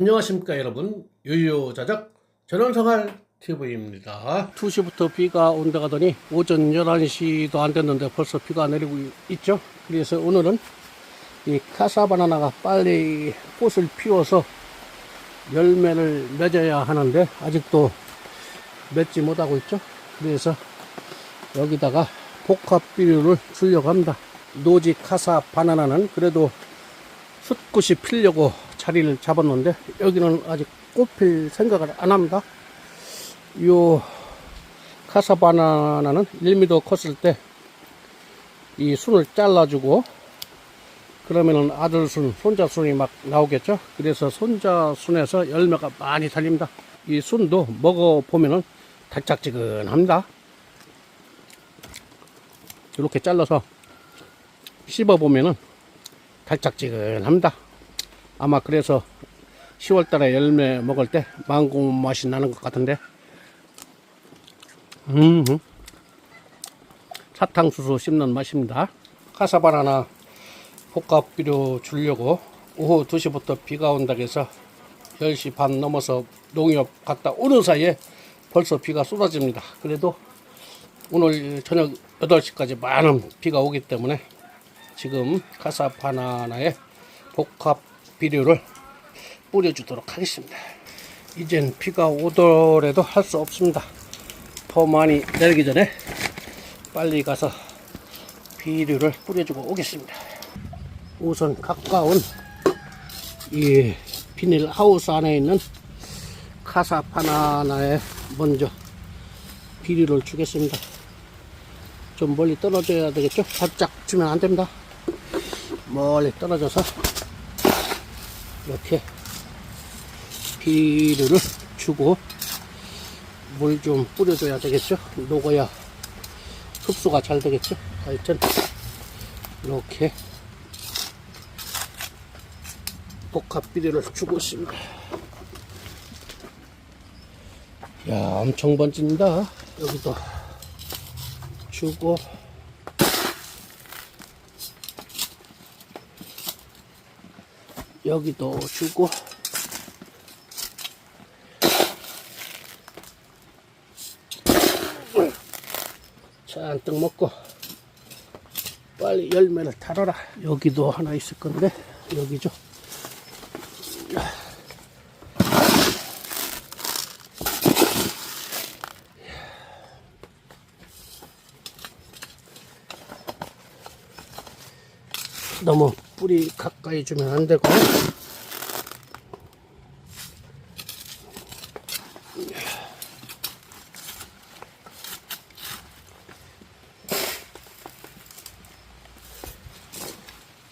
안녕하십니까 여러분. 유유자작 전원생활 TV입니다. 2시부터 비가 온다 가더니 오전 11시도 안 됐는데 벌써 비가 내리고 있죠? 그래서 오늘은 이 카사바나나가 빨리 꽃을 피워서 열매를 맺어야 하는데 아직도 맺지 못하고 있죠? 그래서 여기다가 복합 비료를 주려고 합니다. 노지 카사 바나나는 그래도 숫꽃이 피려고 자리를 잡았는데 여기는 아직 꽃필 생각을 안 합니다. 요 카사바나나는 1m 컸을 때 이 순을 잘라주고 그러면은 아들 순, 손자 순이 막 나오겠죠. 그래서 손자 순에서 열매가 많이 달립니다. 이 순도 먹어 보면은 달짝지근합니다. 이렇게 잘라서 씹어 보면은 달짝지근합니다. 아마 그래서 10월 달에 열매 먹을 때 망고 맛이 나는 것 같은데. 음, 사탕수수 씹는 맛입니다. 카사바나나 복합 비료 주려고 오후 2시부터 비가 온다고 해서 10시 반 넘어서 농협 갔다 오는 사이에 벌써 비가 쏟아집니다. 그래도 오늘 저녁 8시까지 많은 비가 오기 때문에 지금 카사바나나에 복합 비료를 뿌려주도록 하겠습니다. 이젠 비가 오더라도 할 수 없습니다. 더 많이 내리기 전에 빨리 가서 비료를 뿌려주고 오겠습니다. 우선 가까운 이 비닐 하우스 안에 있는 카사바나나에 먼저 비료를 주겠습니다. 좀 멀리 떨어져야 되겠죠? 살짝 주면 안 됩니다. 멀리 떨어져서 이렇게 비료를 주고 물 좀 뿌려줘야 되겠죠? 녹아야 흡수가 잘 되겠죠? 하여튼 이렇게 복합 비료를 주고 있습니다. 야, 엄청 번진다. 여기도 주고 여기도 주고. 잔뜩 먹고 빨리 열매를 달아라. 여기도 하나 있을 건데 여기죠. 너무 뿌리 가까이 주면 안 되고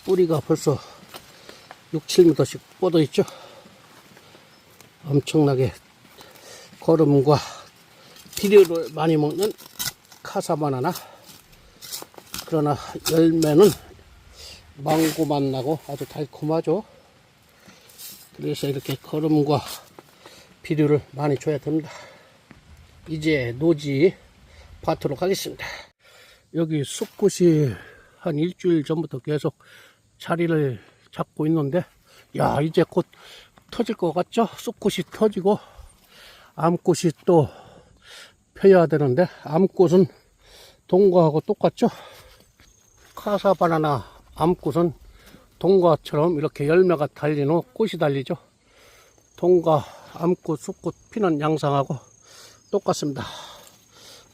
뿌리가 벌써 6, 7m씩 뻗어 있죠. 엄청나게 거름과 비료를 많이 먹는 카사바나나. 그러나 열매는 망고 맛 나고 아주 달콤하죠. 그래서 이렇게 거름과 비료를 많이 줘야 됩니다. 이제 노지 밭으로 가겠습니다. 여기 숲꽃이 한 일주일 전부터 계속 자리를 잡고 있는데, 야, 이제 곧 터질 것 같죠? 숲꽃이 터지고, 암꽃이 또 펴야 되는데, 암꽃은 동과하고 똑같죠? 카사바나나 암꽃은 동과처럼 이렇게 열매가 달린 후 꽃이 달리죠. 동과, 암꽃, 쑥꽃 피는 양상하고 똑같습니다.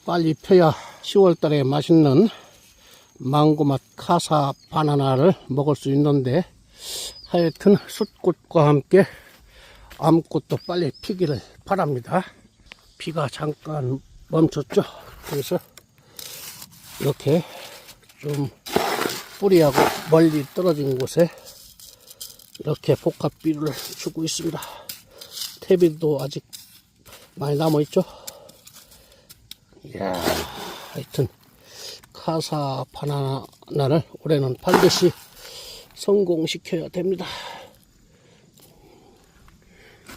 빨리 펴야 10월 달에 맛있는 망고맛 카사 바나나를 먹을 수 있는데 하여튼 숫꽃과 함께 암꽃도 빨리 피기를 바랍니다. 비가 잠깐 멈췄죠. 그래서 이렇게 좀 뿌리하고 멀리 떨어진 곳에 이렇게 복합 비료를 주고 있습니다. 태비도 아직 많이 남아 있죠. 이야, 하여튼 카사 바나나를 올해는 반드시 성공시켜야 됩니다.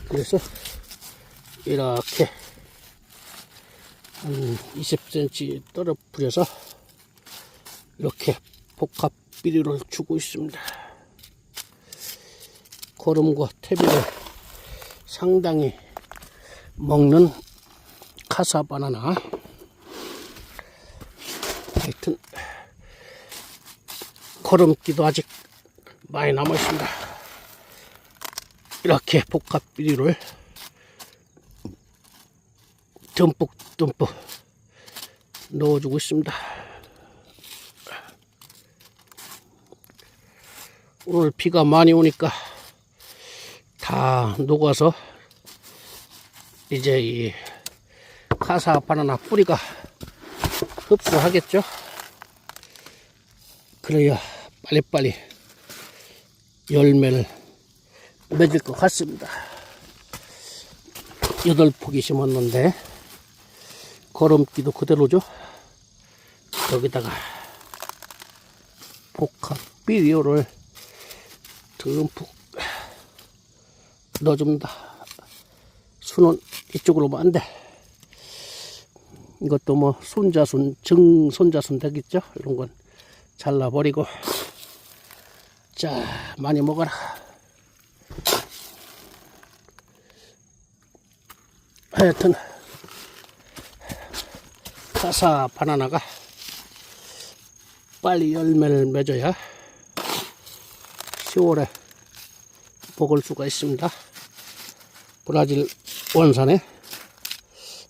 그래서 이렇게 한 20cm 떨어뜨려서 이렇게 복합 비료를 주고 있습니다. 거름과 태비를 상당히 먹는 카사 바나나. 하여튼 거름기도 아직 많이 남아 있습니다. 이렇게 복합 비료를 듬뿍 듬뿍 넣어주고 있습니다. 오늘 비가 많이 오니까 다 녹아서 이제 이 카사 바나나 뿌리가 흡수하겠죠. 그래야 빨리빨리 열매를 맺을 것 같습니다. 여덟 포기 심었는데 걸음기도 그대로죠. 여기다가 복합 비료를 듬뿍 넣어줍니다. 순은 이쪽으로만 안 돼. 이것도 뭐 손자순, 증 손자순 되겠죠? 이런 건 잘라버리고. 자, 많이 먹어라. 하여튼, 카사 바나나가 빨리 열매를 맺어야 10월에 먹을 수가 있습니다. 브라질 원산의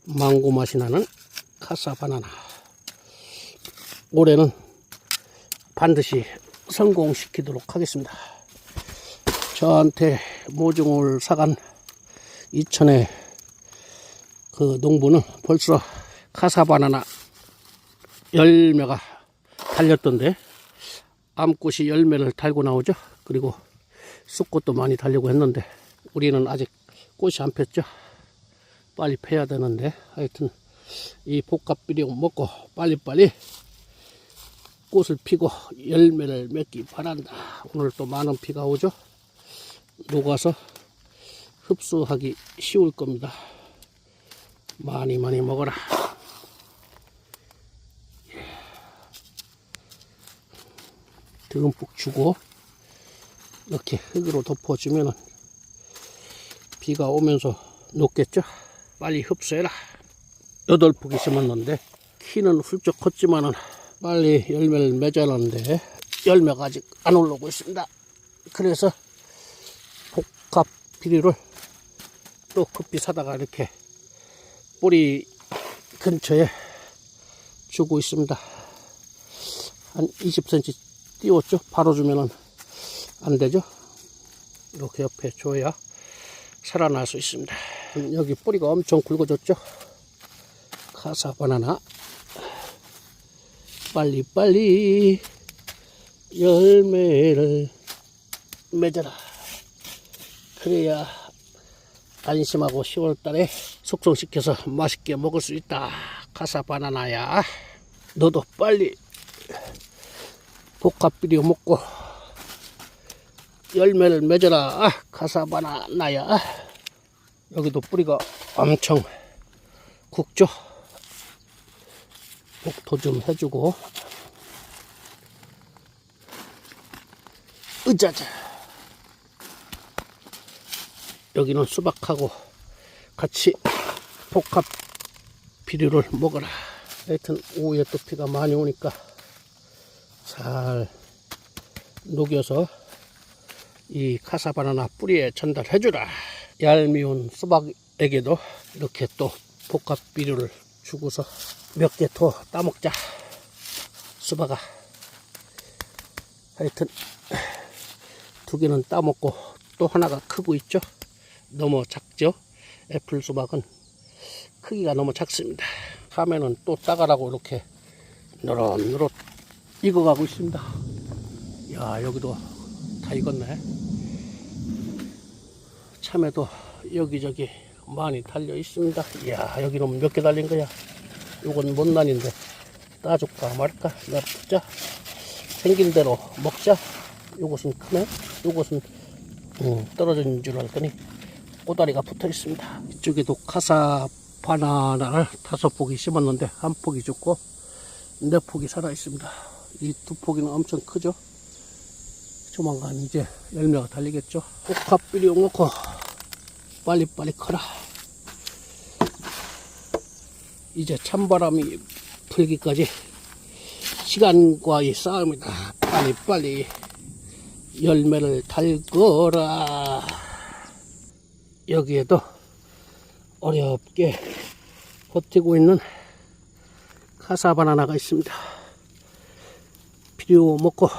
망고 맛이 나는 카사 바나나. 올해는 반드시 성공시키도록 하겠습니다. 저한테 모종을 사간 이천의 그 농부는 벌써 카사 바나나 열매가 달렸던데 암꽃이 열매를 달고 나오죠. 그리고 쑥꽃도 많이 달려고 했는데 우리는 아직 꽃이 안 폈죠. 빨리 패야 되는데 하여튼 이 복합비료 먹고 빨리빨리 꽃을 피고 열매를 맺기 바란다. 오늘 또 많은 비가 오죠. 녹아서 흡수하기 쉬울 겁니다. 많이 많이 먹어라. 듬뿍 주고 이렇게 흙으로 덮어주면은 비가 오면서 녹겠죠. 빨리 흡수해라. 여덟 포기 심었는데 키는 훌쩍 컸지만은 빨리 열매를 맺어놨는데 열매가 아직 안 올라오고 있습니다. 그래서 복합 비료를 또 급히 사다가 이렇게 뿌리 근처에 주고 있습니다. 한 20cm 띄웠죠. 바로 주면은 안 되죠. 이렇게 옆에 줘야 살아날 수 있습니다. 여기 뿌리가 엄청 굵어졌죠. 카사 바나나 빨리빨리 열매를 맺어라. 그래야 안심하고 10월달에 숙성시켜서 맛있게 먹을 수 있다. 카사 바나나야. 너도 빨리 복합 비료 먹고 열매를 맺어라. 아, 카사 바나 나야. 여기도 뿌리가 엄청 굵죠. 복도 좀 해주고 으자자 여기는 수박하고 같이 복합 비료를 먹어라 하여튼 오후에 또 비가 많이 오니까 잘 녹여서 이 카사바나나 뿌리에 전달해주라. 얄미운 수박에게도 이렇게 또 복합 비료를 주고서 몇 개 더 따먹자. 수박아 하여튼 두 개는 따먹고 또 하나가 크고 있죠? 너무 작죠? 애플 수박은 크기가 너무 작습니다. 다음에는 또 따가라고 이렇게 노릇노릇 익어가고 있습니다. 야 여기도 다 익었네. 참외도 여기저기 많이 달려 있습니다. 이야 여기는 몇 개 달린 거야? 요건 못난인데. 따줄까 말까? 냅두자. 생긴 대로 먹자. 요것은 크네. 요것은 음, 떨어진 줄 알더니 꼬다리가 붙어 있습니다. 이쪽에도 카사 바나나를 다섯 포기 심었는데 한 포기 죽고 네 포기 살아 있습니다. 이 두 포기는 엄청 크죠 조만간 이제 열매가 달리겠죠 비료 넣고 빨리빨리 커라. 이제 찬바람이 불기까지 시간과의 싸움이다. 빨리빨리 열매를 달거라. 여기에도 어렵게 버티고 있는 카사바나나가 있습니다. 비료 먹고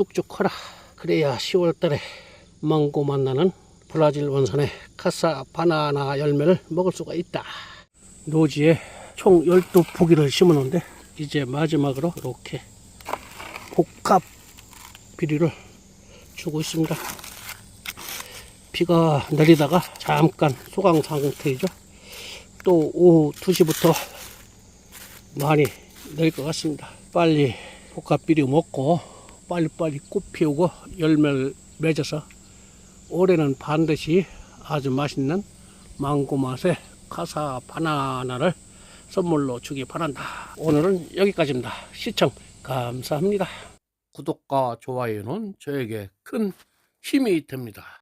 쭉쭉 커라. 그래야 10월달에 망고 만나는 브라질 원산의 카사 바나나 열매를 먹을 수가 있다. 노지에 총 12포기를 심어놓은데 이제 마지막으로 이렇게 복합 비료를 주고 있습니다. 비가 내리다가 잠깐 소강 상태이죠. 또 오후 2시부터 많이 내릴 것 같습니다. 빨리 복합 비료 먹고 빨리빨리 꽃 피우고 열매를 맺어서 올해는 반드시 아주 맛있는 망고 맛의 카사 바나나를 선물로 주기 바란다. 오늘은 여기까지입니다. 시청 감사합니다. 구독과 좋아요는 저에게 큰 힘이 됩니다.